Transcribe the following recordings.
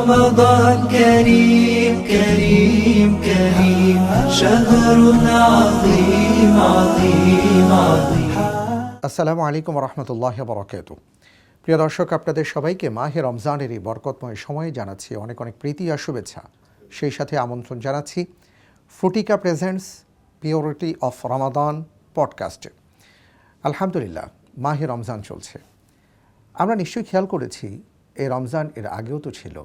رمضان كريم كريم كريم شهر عظيم عظيم عظيم আসসালামু আলাইকুম রহমতুল্লাহ বরকাত প্রিয় দর্শক আপনাদের সবাইকে মাহে রমজানের এই বরকতময় সময়ে জানাচ্ছি অনেক অনেক প্রীতি আর শুভেচ্ছা সেই সাথে আমন্ত্রণ জানাচ্ছি Fruitika presents purity of Ramadan পডকাস্টে আলহামদুলিল্লাহ মাহে রমজান চলছে আমরা নিশ্চয়ই খেয়াল করেছি এই রমজান এর আগেও তো ছিল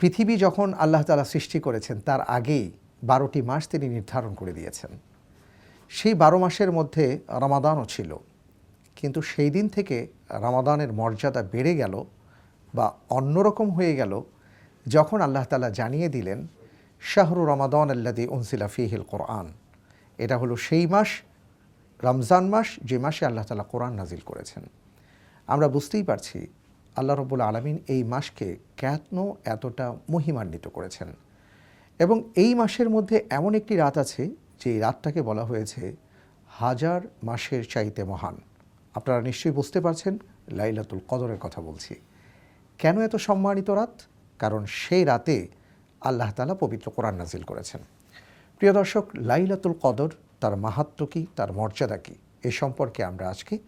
পৃথিবী যখন আল্লাহ তালা সৃষ্টি করেছেন, তার আগেই বারোটি মাস তিনি নির্ধারণ করে দিয়েছেন। সেই বারো মাসের মধ্যে রমাদানও ছিল। কিন্তু সেই দিন থেকে রমাদানের মর্যাদা বেড়ে গেল বা অন্যরকম হয়ে গেল, যখন আল্লাহ তালা জানিয়ে দিলেন, শাহরু রমাদান আল্লাদি উনসিলা ফিহিল কোরআন। এটা হলো সেই মাস, রমজান মাস, যে মাসে আল্লাহ তালা কোরআন নাজিল করেছেন। আমরা বুঝতেই পারছি আল্লাহ রব্বুল আলমিন এই মাসকে কেন এতটা মহিমান্বিত করেছেন? এবং এই মাসের মধ্যে এমন একটি রাত আছে যে রাতটাকে বলা হয়েছে হাজার মাসের চাইতে মহান। আপনারা নিশ্চয়ই বুঝতে পারছেন, লাইলাতুল কদরের কথা বলছি। কেন এত সম্মানিত রাত? কারণ সেই রাতে আল্লাহ তালা পবিত্র কোরআন নাজিল করেছেন। প্রিয় দর্শক, লাইলাতুল কদর তার মাহাত্ম কী, তার মর্যাদা কী, এ সম্পর্কে আমরা আজকে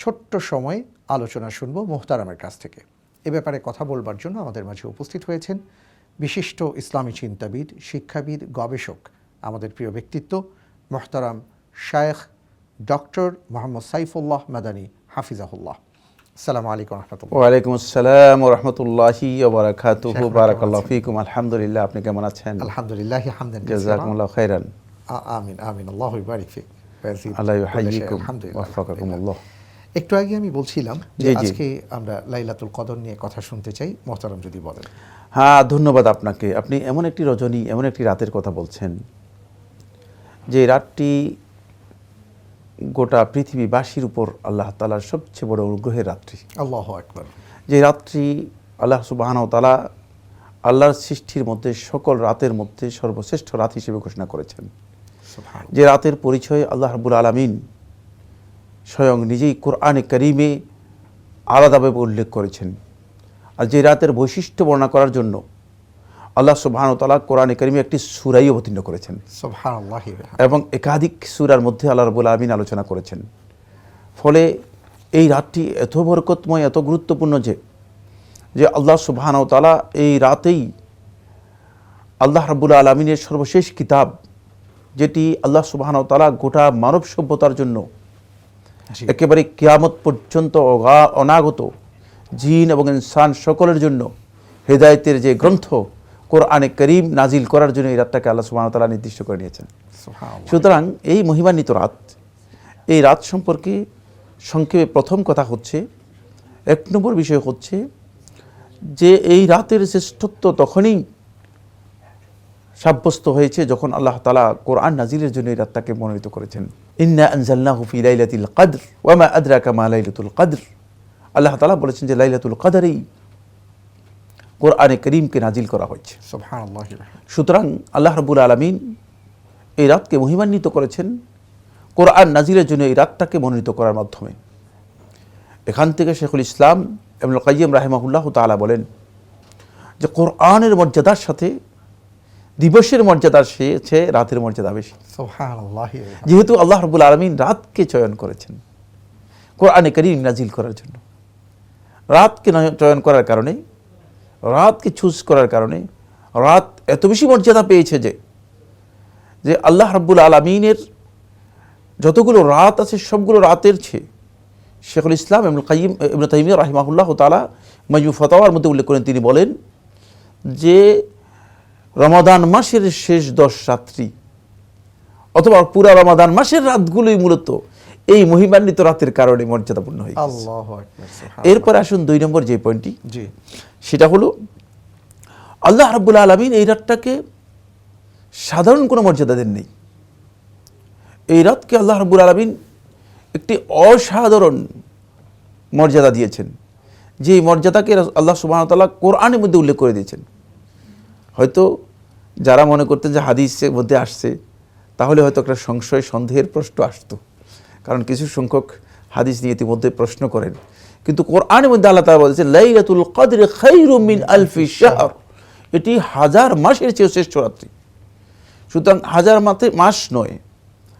ছোট্ট সময়ে আলোচনা শুনব মোহতারামের কাছ থেকে। এ ব্যাপারে কথা বলবার জন্য আমাদের মাঝে উপস্থিত হয়েছেন বিশিষ্ট ইসলামী চিন্তাবিদ শিক্ষাবিদ গবেষক আমাদের প্রিয় ব্যক্তিত্ব মোহতারাম শায়েখ ডক্টর মোহাম্মদ সাইফুল্লাহ মাদানী হাফিজাহুল্লাহ। আসসালামু আলাইকুম রহমতুল্লাহ। ওয়ালাইকুম আসসালাম রহমতুল্লাহি বারাকাতুহু শেখ ফিকুম। আলহামদুলিল্লাহ আপনি কেমন আছেন? আলহামদুলিল্লাহ হামদান জাযাকুমুল্লাহ খাইরান। আমিন আমিন। আল্লাহ বারিক ফিক। আল্লাহ ইউহাইয়িকুম। আলহামদুলিল্লাহ, ওয়াফাকাকুমুল্লাহ। একটু আগে আমি বলছিলাম যে। আজকে আমরা লাইলাতুল কদর নিয়ে কথা শুনতে চাই। মোহতারাম যদি বলেন। হ্যাঁ ধন্যবাদ আপনাকে। আপনি এমন একটি রজনী এমন একটি রাতের কথা বলছেন যে রাতটি গোটা পৃথিবীবাসীর উপর আল্লাহ তালার সবচেয়ে বড় অনুগ্রহের রাত্রি। আল্লাহ আকবর। যে রাত্রি আল্লাহ সুবাহান তালা আল্লাহর সৃষ্টির মধ্যে সকল রাতের মধ্যে সর্বশ্রেষ্ঠ রাত হিসেবে ঘোষণা করেছেন। যে রাতের পরিচয় আল্লাহ রাবুল আলমিন স্বয়ং নিজেই কোরআনে করিমে আলাদাভাবে উল্লেখ করেছেন আর যে রাতের বৈশিষ্ট্য বর্ণনা করার জন্য আল্লাহ সুবাহানতালা কোরআনে করিমে একটি সুরাই অবতীর্ণ করেছেন এবং একাধিক সুরার মধ্যে আল্লাহ রবুল আলমিন আলোচনা করেছেন ফলে এই রাতটি এত বরকতময় এত গুরুত্বপূর্ণ যে যে আল্লাহ সুবাহানতালা এই রাতেই আল্লাহ রাবুল আলমিনের সর্বশেষ কিতাব যেটি আল্লাহ সুবাহানতালা গোটা মানব সভ্যতার জন্য। একেবারে কিয়ামত পর্যন্ত অগা- অনাগত জিন এবং ইনসান সকলের জন্য হেদায়েতের যে গ্রন্থ কোরআনে করিম নাজিল করার জন্য এই রাতটাকে আল্লাহ সুবাহতালা নির্দিষ্ট করে নিয়েছেন সুতরাং এই মহিমান্বিত রাত এই রাত সম্পর্কে সংক্ষেপে প্রথম কথা হচ্ছে এক নম্বর বিষয় হচ্ছে যে এই রাতের শ্রেষ্ঠত্ব তখনই সাব্যস্ত হয়েছে যখন আল্লাহ তালা কোরআন নাজিলের জন্য এই রাতটাকে মনোনীত করেছেন। ইন্না আনজালনাহু ফি লাইলাতিল কদর ওয়ামা আদরাকা মা লাইলাতুল কদর। আল্লাহ তালা বলেছেন যে লাইলাতুল কদরেই কোরআনে করিমকে নাজিল করা হয়েছে। সুতরাং আল্লাহ রবুল আলমিন এই রাতকে মহিমান্বিত করেছেন কোরআন নাজিরের জন্য এই রাতটাকে মনোনীত করার মাধ্যমে। এখান থেকে শেখুল ইসলাম এবং কাইম রাহেমাহুল্লাহ তালা বলেন যে কোরআনের মর্যাদার সাথে দিবসের মর্যাদা সে রাতের মর্যাদা বেশি। যেহেতু আল্লাহ রবুল আলমিন রাতকে চয়ন করেছেন কোরআনে করিম নাজিল করার জন্য। রাতকে চয়ন করার কারণে রাতকে চুজ করার কারণে রাত এত বেশি মর্যাদা পেয়েছে যে যে আল্লাহ রাব্বুল আলমিনের যতগুলো রাত আছে সবগুলো রাতের চেয়ে শেখুল ইসলাম এমন কাইম এমন তাইমিয়া রাহিমাহুল্লাহ তালা মজমু ফতাওয়ার মধ্যে উল্লেখ করেন। তিনি বলেন যে রমাদান মাসের শেষ দশ রাত্রি। অথবা পুরা রমাদান মাসের রাতগুলোই মূলত এই মহিমান্বিত রাতের কারণে মর্যাদাপূর্ণ হয়ে। এরপর আসুন দুই নম্বর যে পয়েন্টটি। সেটা হলো আল্লাহ রাব্বুল আলমিন এই রাতটাকে সাধারণ কোনো মর্যাদা দেন নেই। এই রাতকে আল্লাহ রাব্বুল আলমিন একটি অসাধারণ মর্যাদা দিয়েছেন। যে এই মর্যাদাকে আল্লাহ সুবাহতাল্লাহ কোরআনের মধ্যে উল্লেখ করে দিয়েছেন। হয়তো যারা মনে করতেন যে হাদিসের মধ্যে আসছে তাহলে হয়তো একটা সংশয় সন্দেহের প্রশ্ন আসতো। কারণ কিছু সংখ্যক হাদিস নিয়ে ইতিমধ্যে প্রশ্ন করেন। কিন্তু কোরআনের মধ্যে আল্লাহ তাআলা বলেছেন লাইলাতুল কদর খাইরুম মিন আলফি শাহর। এটি হাজার মাসের চেয়েও শ্রেষ্ঠ রাত্রি। সুতরাং হাজার মাসে মাস নয়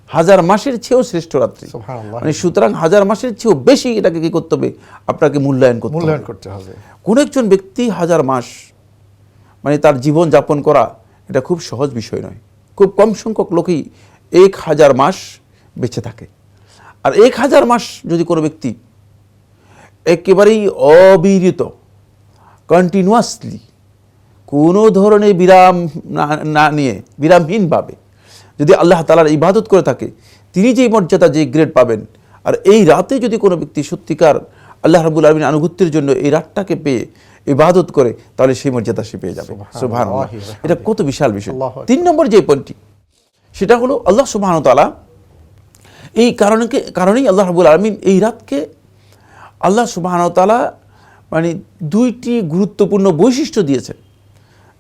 হাজার মাসের চেয়েও শ্রেষ্ঠ রাত্রি। মানে সুতরাং হাজার মাসের চেয়েও বেশি এটাকে কি করতে হবে? আপনাকে মূল্যায়ন করতে মূল্যায়ন করতে হবে। কোন একজন ব্যক্তি হাজার মাস মানে তার জীবন যাপন করা, এটা খুব সহজ বিষয় নয়। খুব কম সংখ্যক লোকই এক হাজার মাস বেঁচে থাকে। আর এক হাজার মাস যদি কোনো ব্যক্তি একেবারেই অবিরত কন্টিনিউয়াসলি কোনো ধরনের বিরাম না নিয়ে, বিরামহীনভাবে যদি আল্লাহ তালার ইবাদত করে থাকে, তিনি যেই মর্যাদা যে গ্রেড পাবেন, আর এই রাতে যদি কোনো ব্যক্তি সত্যিকার আল্লাহ রাবুল আলমিন আনুগত্যের জন্য এই রাতটাকে পেয়ে ইবাদত করে তাহলে সেই মর্যাদা সে পেয়ে যাবে। সুবহান এটা কত বিশাল বিষয়। তিন নম্বর যে পয়েন্টটি সেটা হলো আল্লাহ সুবহান তালা এই কারণে কারণেই আল্লাহ রাবুল আলমিন এই রাতকে আল্লাহ সুবাহানতালা মানে দুইটি গুরুত্বপূর্ণ বৈশিষ্ট্য দিয়েছেন।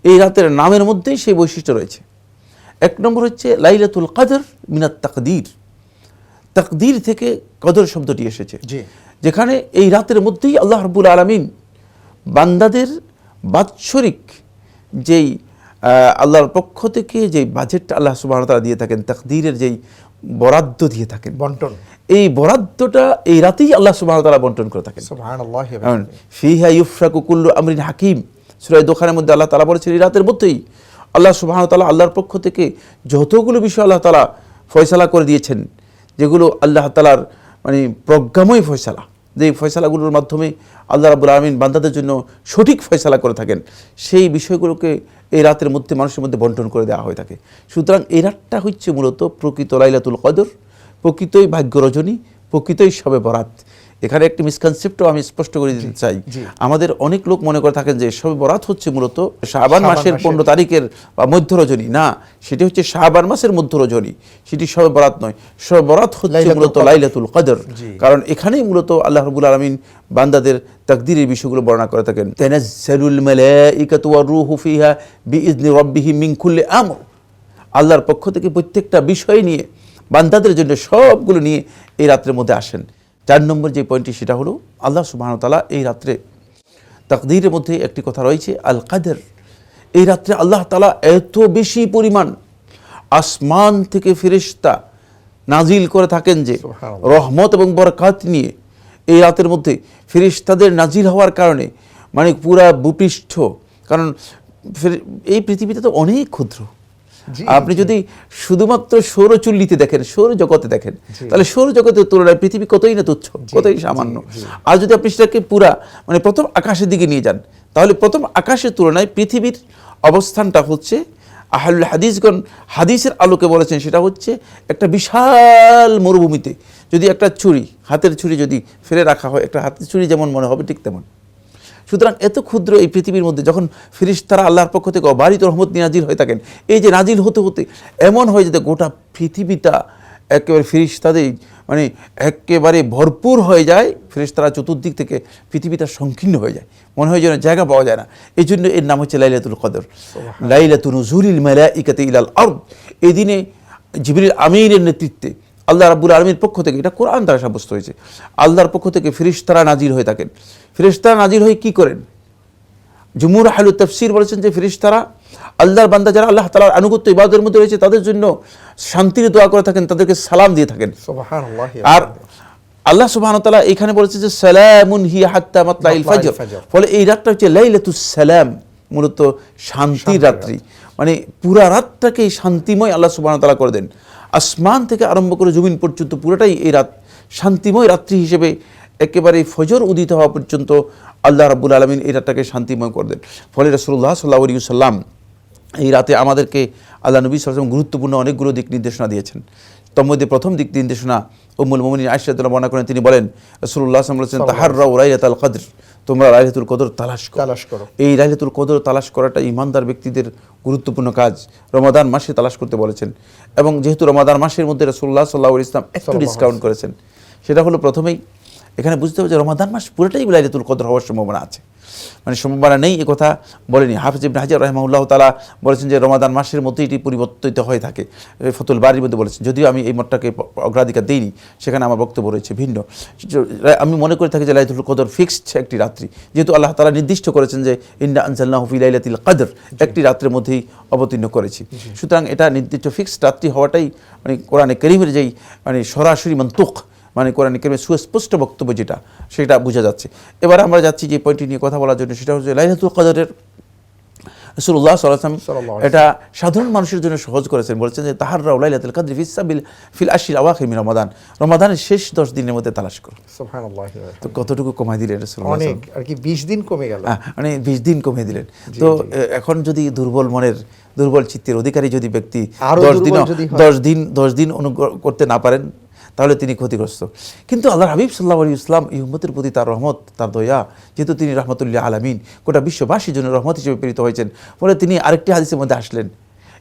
এই রাতের নামের মধ্যেই সেই বৈশিষ্ট্য রয়েছে। এক নম্বর হচ্ছে লাইলাতুল কাদর মিনাত তাকদীর। তাকদীর থেকে কদর শব্দটি এসেছে। যেখানে এই রাতের মধ্যেই আল্লাহ রব্বুল আলমিন বান্দাদের বাৎসরিক যেই আল্লাহর পক্ষ থেকে যেই বাজেটটা আল্লাহ সুবাহতালা দিয়ে থাকেন তাকদীরের যেই বরাদ্দ দিয়ে থাকেন। বন্টন। এই বরাদ্দটা এই রাতেই আল্লাহ সুবাহতালা বন্টন করে থাকেন। ফিহা ইউফরাকু কুল্লু আমরিন হাকিম সুরাই দোকানের মধ্যে আল্লাহ তালা বলেছেন এই রাতের মধ্যেই আল্লাহ সুবাহ তালা আল্লাহর পক্ষ থেকে যতগুলো বিষয় আল্লাহ তালা ফয়সালা করে দিয়েছেন যেগুলো আল্লাহ তালার মানে প্রজ্ঞাময় ফয়সালা যে ফয়সালাগুলোর মাধ্যমে আল্লাহ রাবুল আলমিন বান্দাদের জন্য সঠিক ফয়সালা করে থাকেন, সেই বিষয়গুলোকে এই রাতের মধ্যে মানুষের মধ্যে বন্টন করে দেওয়া হয়ে থাকে। সুতরাং এই রাতটা হচ্ছে মূলত প্রকৃত লাইলাতুল কদর, প্রকৃতই ভাগ্য রজনী প্রকৃতই সবে বরাত। এখানে একটি মিসকনসেপ্টও আমি স্পষ্ট করে দিতে চাই। আমাদের অনেক লোক মনে করে থাকেন যে সবে বরাত হচ্ছে মূলত শাবান মাসের পনেরো তারিখের বা মধ্য রজনী। না সেটি হচ্ছে শাবান মাসের মধ্য রজনী। সেটি সবে বরাত নয়। সবে বরাত হচ্ছে মূলত লাইলাতুল কদর। কারণ এখানেই মূলত আল্লাহ রবুল আলমিন বান্দাদের তাকদিরের বিষয়গুলো বর্ণনা করে থাকেন। তানাজ্জালুল মালাইকাতু ওয়ার রূহু ফিহা বিইذনি রাব্বিহিম মিন কুল্লি আমর। আল্লাহর পক্ষ থেকে প্রত্যেকটা বিষয় নিয়ে বান্দাদের জন্য সবগুলো নিয়ে এই রাত্রের মধ্যে আসেন। চার নম্বর যে পয়েন্টটি সেটা হলো আল্লাহ সুবাহতালা এই রাত্রে তাকদীরের মধ্যে একটি কথা রয়েছে আল কাদের এই রাত্রে আল্লাহ তালা এত বেশি পরিমাণ আসমান থেকে ফেরেশতা নাজিল করে থাকেন যে রহমত এবং বরকাত নিয়ে এই রাতের মধ্যে ফেরেশতাদের নাজিল হওয়ার কারণে মানে পুরা ভূপৃষ্ঠ কারণ এই পৃথিবীতে তো অনেক ক্ষুদ্র। আপনি যদি শুধুমাত্র সৌরচুল্লিতে দেখেন সৌর জগতে দেখেন তাহলে সৌর জগতের তুলনায় পৃথিবী কতই না তুচ্ছ কতই সামান্য। আর যদি আপনি সেটাকে পুরা মানে প্রথম আকাশের দিকে নিয়ে যান তাহলে প্রথম আকাশের তুলনায় পৃথিবীর অবস্থানটা হচ্ছে আহলুল হাদিসগণ হাদিসের আলোকে বলেছেন সেটা হচ্ছে একটা বিশাল মরুভূমিতে। যদি একটা ছুরি হাতের ছুরি যদি ফেলে রাখা হয় একটা হাতের ছুরি যেমন মনে হবে ঠিক তেমন। সুতরাং এত ক্ষুদ্র এই পৃথিবীর মধ্যে যখন ফিরিস্তারা আল্লাহর পক্ষ থেকে অবারিত রহমত নিয়ে নাজিল হয়ে থাকেন এই যে নাজিল হতে হতে এমন হয়ে যেতে গোটা পৃথিবীটা একেবারে ফিরিস্তাদের মানে একেবারে ভরপুর হয়ে যায় ফিরিস্তারা চতুর্দিক থেকে পৃথিবীটা সংকীর্ণ হয়ে যায়। মনে হয় যেন জায়গা পাওয়া যায় না। এই জন্য এর নাম হচ্ছে লাইলাতুল কদর। লাইলাতুল নজুরিল মালাইকাতে ইলাল আরদ। এই দিনে জিবরিল আমিনের নেতৃত্বে আল্লাহ রাব্বুল আলমীর পক্ষ থেকে এটা কোরআন দ্বারা সাব্যস্ত হয়েছে আল্লাহর পক্ষ থেকে ফিরিস্তারা নাজির হয়ে থাকেন। ফিরিস্তারা নাজির হয়ে কি করেন? জুমুর আহলু তফসির বলেছেন যে ফিরিস্তারা আল্লাহর বান্দা যারা আল্লাহ তালার আনুগত্য ইবাদের মধ্যে রয়েছে তাদের জন্য শান্তির দোয়া করে থাকেন তাদেরকে সালাম দিয়ে থাকেন। আর আল্লাহ সুবহানাহু ওয়া তাআলা এখানে বলেছে যে সালামুন হিয়া হাত্তা মাতলাইল ফাজর। ফলে এই রাতটা হচ্ছে লাইলাতুস সালাম মূলত শান্তির রাত্রি। মানে পুরা রাতটাকে শান্তিময় আল্লাহ সুবহানাহু ওয়া তাআলা করে দেন। আসমান থেকে আরম্ভ করে জমিন পর্যন্ত পুরোটাই এই রাত শান্তিময় রাত্রি হিসেবে একেবারে ফজর উদিত হওয়া পর্যন্ত আল্লাহ রাব্বুল আলমিন এই রাতটাকে শান্তিময় করে দেন। ফলে রসুল্লাহ সাল্লাহ আলী সাল্লাম এই রাতে আমাদেরকে আল্লাহ নবী সাল্লাম গুরুত্বপূর্ণ অনেকগুলো দিক নির্দেশনা দিয়েছেন। তোর মধ্যে প্রথম দিক নির্দেশনা উম্মুল মোমিনিন আয়সাদুল্লাহ বর্ণনা করেন তিনি বলেন রসুল্লাহ বলেছেন তাহাররা রাইলাতুল কদর তোমরা রাইলাতুল কদর তালাশ করো। তালাশ করো। এই রাইলাতুল কদর তালাশ করাটা ইমানদার ব্যক্তিদের গুরুত্বপূর্ণ কাজ। রমাদান মাসে তালাশ করতে বলেছেন এবং যেহেতু রমাদান মাসের মধ্যে রসুল্লাহ সাল্লাহ ইসলাম একটু ডিসকাউন্ট করেছেন সেটা হলো প্রথমেই এখানে বুঝতে হবে যে রমাদান মাস পুরোটাই লাইলাতুল কদর হওয়ার সম্ভাবনা আছে। মানে সম্ভাবনা নেই এ কথা বলেনি। হাফিজ ইবনে হাজার রহমাউল্লাহ তালা বলেছেন যে রমাদান মাসের মধ্যে এটি পরিবর্তিত হয়ে থাকে। ফতুল বাড়ির মধ্যে বলেছেন যদিও আমি এই মতটাকে অগ্রাধিকার দিইনি সেখানে আমার বক্তব্য রয়েছে ভিন্ন। আমি মনে করে থাকি যে লাইলাতুল কদর ফিক্সড একটি রাত্রি। যেহেতু আল্লাহ তালা নির্দিষ্ট করেছেন যে ইন্না আনসাল্লাহ ফি লাইলাতুল কদর একটি রাত্রের মধ্যেই অবতীর্ণ করেছি। সুতরাং এটা নির্দিষ্ট ফিক্সড রাত্রি হওয়াটাই মানে কোরআনে করিমের যেই মানে সরাসরি মন্তুক মানে কোরআন কেরিমের সুস্পষ্ট বক্তব্য যেটা সেটা বোঝা যাচ্ছে। এবার আমরা যাচ্ছি যে পয়েন্টটি নিয়ে কথা বলার জন্য সেটা হচ্ছে লাইলাতুল কদরের। রসুল্লাহ সাল্লাম এটা সাধারণ মানুষের জন্য সহজ করেছেন। বলেছেন যে তাহার রাও লাইলাতুল কদর ফিসাবিল ফিল আশিল আওয়াখির মিন রমাদান। রমাদানের শেষ দশ দিনের মধ্যে তালাশ করো। তো কতটুকু কমাই দিলেন অনেক আর কি বিশ দিন কমে গেল। মানে বিশ দিন কমিয়ে দিলেন। তো এখন যদি দুর্বল মনের দুর্বল চিত্তের অধিকারী যদি ব্যক্তি দশ দিন দশ দিন দশ দিন অনুগ্রহ করতে না পারেন তাহলে তিনি ক্ষতিগ্রস্ত। কিন্তু আল্লাহ হাবিব সাল্লাহ আলী ইসলাম এই উম্মতের প্রতি তার রহমত তার দয়া যেহেতু তিনি রহমতুল্লাহ আলামিন গোটা বিশ্ববাসীর জন্য রহমত হিসেবে প্রেরিত হয়েছেন। ফলে তিনি আরেকটি হাদিসের মধ্যে আসলেন।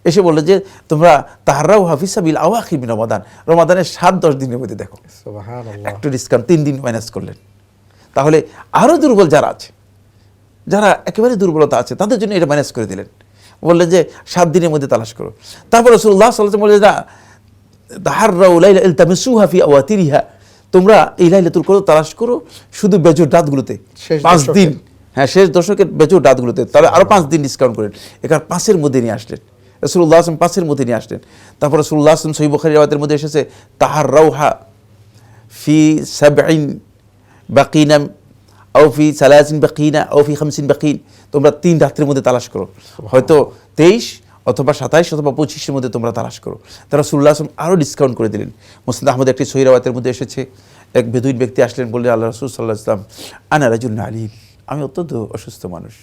এসে বললেন যে তোমরা তাহারাও হাফিসাবিল আওয়াখির মিন রমাদান। রমাদানের সাত দশ দিনের মধ্যে দেখো। একটু ডিসকাউন্ট তিন দিন মাইনাস করলেন। তাহলে আরও দুর্বল যারা আছে যারা একেবারে দুর্বলতা আছে তাদের জন্য এটা ম্যানেজ করে দিলেন। বললেন যে সাত দিনের মধ্যে তালাশ করো। তারপর রসুল্লাহ সাল্লাম বললেন না তাহাররাউ লাইলা ইলতামিসুহা ফি আওয়াতিরিহা। তোমরা এই লাইলাতুল কদর তালাশ করো শুধু বেজোর রাতগুলোতে পাঁচ দিন। হ্যাঁ শেষ দশকের বেজোর রাতগুলোতে তাহলে আরও পাঁচ দিন ডিসকাউন্ট করেন। এখানে পাঁচের মধ্যে নিয়ে আসলেন। রসুল্লাহ আসলাম পাঁচের মধ্যে নিয়ে আসলেন। তারপর রসুল্লাহ আসলাম সহি বখারি রাওয়াতের মধ্যে এসেছে তাহার রাউহা ফি সাবঈন বাকিনা আও ফি সালাসিন বাকিনা আও ফি খামসিন বাকিন। তোমরা তিন রাত্রের মধ্যে তালাশ করো। হয়তো তেইশ অথবা সাতাইশ অথবা পঁচিশের মধ্যে তোমরা তালাশ করো। তারা সুল্লাহ আসলাম আরও ডিসকাউন্ট করে দিলেন। মুসলিম আহমদ একটি সহিরাওয়াতের মধ্যে এসেছে। এক বেদুইন ব্যক্তি আসলেন বললেন আল্লাহ রসুল সাল্লাহ ইসলাম আনা রাজুল আলী আমি অত্যন্ত অসুস্থ মানুষ।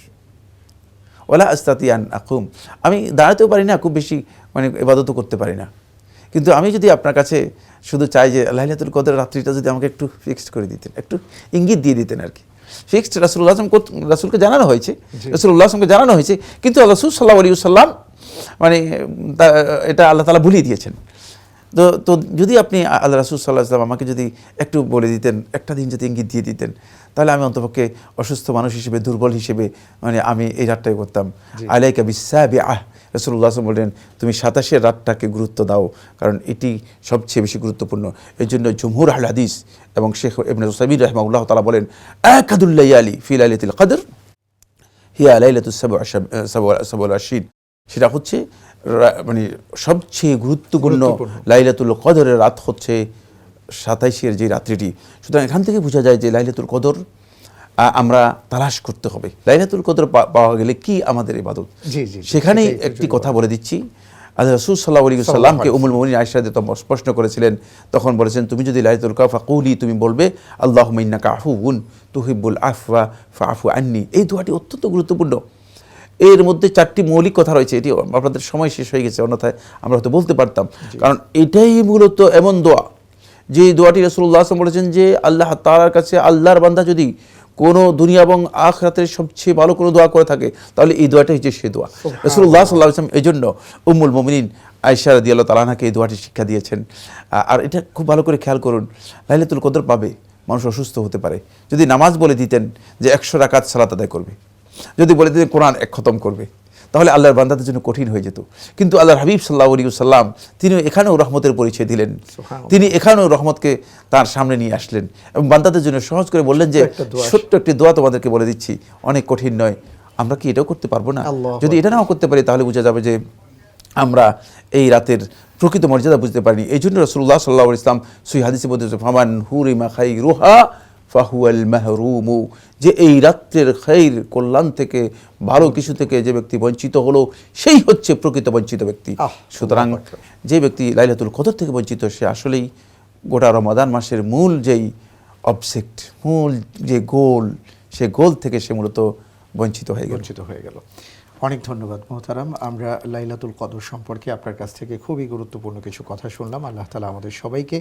ওলা আস্তাতিয়ান আকুম আমি দাঁড়াতেও পারি না খুব বেশি মানে এবাদতও করতে পারি না। কিন্তু আমি যদি আপনার কাছে শুধু চাই যে লাইলাতুল কদর রাত্রিটা যদি আমাকে একটু ফিক্সড করে দিতেন একটু ইঙ্গিত দিয়ে দিতেন আর কি। ফিক্সড রাসুল্লাহ আসলাম রাসুলকে জানানো হয়েছে। রাসুল্লাহ আসলামকে জানানো হয়েছে কিন্তু আল্লাহ সাল্লাহ আলী সাল্লাম মানে এটা আল্লাহ তালা ভুলিয়ে দিয়েছেন। তো তো যদি আপনি আল্লাহ রাসুল সাল্লাহ আসলাম আমাকে যদি একটু বলে দিতেন একটা দিন যদি ইঙ্গিত দিয়ে দিতেন তাহলে আমি অন্তপক্ষে অসুস্থ মানুষ হিসেবে দুর্বল হিসেবে মানে আমি এই রাতটাই করতাম। আলাইকা বিশ্বাবি আহ রসুল্লাহ বললেন তুমি সাতাশের রাতটাকে গুরুত্ব দাও কারণ এটি সবচেয়ে বেশি গুরুত্বপূর্ণ। এই জন্য জমহুর আল হাদিস এবং শেখ ইবনে সাবির রহমাউল্লাহ তালা বলেন আকাদুল্লাহ আলী ফিল আলিতুল কদর হিয়া লাইলাতুস সাবুল আশিন সেটা হচ্ছে মানে সবচেয়ে গুরুত্বপূর্ণ লাইলাতুল কদরের রাত হচ্ছে সাতাইশের যে রাত্রিটি। সুতরাং এখান থেকে বোঝা যায় যে লাইলাতুল কদর আমরা তালাশ করতে হবে। লাইলাতুল কদর পাওয়া গেলে কি আমাদের ইবাদত? সেখানেই একটি কথা বলে দিচ্ছি। আল্লাহ রসুল সাল্লাহ আলী সাল্লামকে উমুল মমিন আয়সাদে তো প্রশ্ন করেছিলেন। তখন বলেছেন তুমি যদি লাইতুল কাফা কৌলি তুমি বলবে আল্লাহ মাইন্না কাফুন তুহিবুল আফওয়া ফাফু আন্নি। এই দোয়াটি অত্যন্ত গুরুত্বপূর্ণ। এর মধ্যে চারটি মৌলিক কথা রয়েছে এটি আপনাদের সময় শেষ হয়ে গেছে অন্যথায় আমরা হয়তো বলতে পারতাম। কারণ এটাই মূলত এমন দোয়া। যে দোয়াটি রসুল্লাহ আসলাম বলেছেন যে আল্লাহ তালার কাছে আল্লাহর বান্দা যদি কোনো দুনিয়া এবং আখরাতের সবচেয়ে ভালো কোনো দোয়া করে থাকে তাহলে এই দোয়াটাই হচ্ছে সে দোয়া। রসুল্লাহ সাল্লাহ আসলাম এই জন্য উম্মুল মমিনিন আয়সা রদি আল্লাহ তালানাকে এই দোয়াটি শিক্ষা দিয়েছেন। আর এটা খুব ভালো করে খেয়াল করুন লাইলাতুল কদর পাবে মানুষ অসুস্থ হতে পারে। যদি নামাজ বলে দিতেন যে একশো রাকাত সালাত আদায় করবে। যদি বলে দিতেন কোরআন এক খতম করবে তাহলে আল্লাহর বান্দাদের জন্য কঠিন হয়ে যেত। কিন্তু আল্লাহর হাবিব সাল্লাহ আলী সাল্লাম তিনি এখানেও রহমতের পরিচয় দিলেন। তিনি এখানেও রহমতকে তার সামনে নিয়ে আসলেন এবং বান্দাদের জন্য সহজ করে বললেন যে ছোট্ট একটি দোয়া তোমাদেরকে বলে দিচ্ছি অনেক কঠিন নয়। আমরা কি এটাও করতে পারব না? যদি এটা নাও করতে পারি তাহলে বোঝা যাবে যে আমরা এই রাতের প্রকৃত মর্যাদা বুঝতে পারিনি। এই জন্য রসুল্লাহ সাল্লাহ ইসলাম সুই হাদিসে বলতে ফামান হুরিমা খাই রুহা ফাহুয়াল মাহরুমু যে এই রাত্রের খাইর কল্যাণ থেকে ভালো কিছু থেকে যে ব্যক্তি বঞ্চিত হলো সেই হচ্ছে প্রকৃত বঞ্চিত ব্যক্তি। সুতরাং যে ব্যক্তি লাইলাতুল কদর থেকে বঞ্চিত সে আসলেই গোটা রমাদান মাসের মূল যেই অবজেক্ট মূল যে গোল সে গোল থেকে সে মূলত বঞ্চিত হয়ে গেল। বঞ্চিত হয়ে গেল। অনেক ধন্যবাদ মোহতারাম। আমরা লাইলাতুল কদর সম্পর্কে আপনার কাছ থেকে খুবই গুরুত্বপূর্ণ কিছু কথা শুনলাম। আল্লাহ তালা আমাদের সবাইকে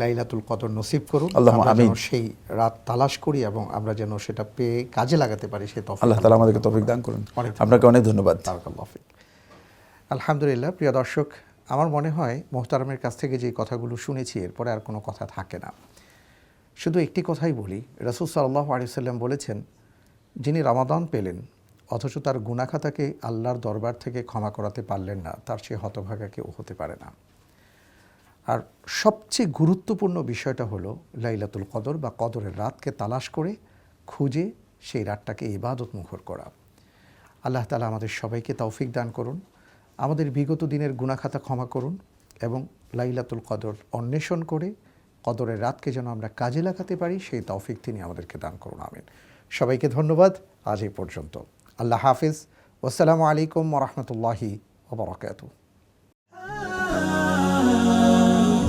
লাইলাতুল কদর নসিব করুন। আল্লাহ আমি সেই রাত তালাশ করি এবং আমরা যেন সেটা পেয়ে কাজে লাগাতে পারি সে তফিক আল্লাহ তালা আমাদেরকে তৌফিক দান করুন। আপনাকে অনেক ধন্যবাদ। আলহামদুলিল্লাহ প্রিয় দর্শক আমার মনে হয় মোহতারামের কাছ থেকে যে কথাগুলো শুনেছি এরপরে আর কোনো কথা থাকে না। শুধু একটি কথাই বলি রসুল সাল্লাহ আলিয়াল্লাম বলেছেন যিনি রামাদান পেলেন অথচ তার গুণাখাতাকে আল্লাহর দরবার থেকে ক্ষমা করাতে পারলেন না তার সে হতভাগা কেউ হতে পারে না। আর সবচেয়ে গুরুত্বপূর্ণ বিষয়টা হলো লাইলাতুল কদর বা কদরের রাতকে তালাশ করে খুঁজে সেই রাতটাকে ইবাদত মুখর করা। আল্লাহ তালা আমাদের সবাইকে তৌফিক দান করুন, আমাদের বিগত দিনের গুণাখাতা ক্ষমা করুন এবং লাইলাতুল কদর অন্বেষণ করে কদরের রাতকে যেন আমরা কাজে লাগাতে পারি, সেই তৌফিক তিনি আমাদেরকে দান করুন, আমিন। সবাইকে ধন্যবাদ, আজ এই পর্যন্ত। আল্লাহ হাফিজ। আসসালামু আলাইকুম রহমতুল্লাহি ওবরাকাতু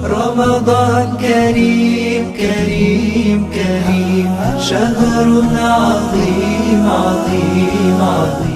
رمضان كريم كريم كريم شهر عظيم عظيم عظيم.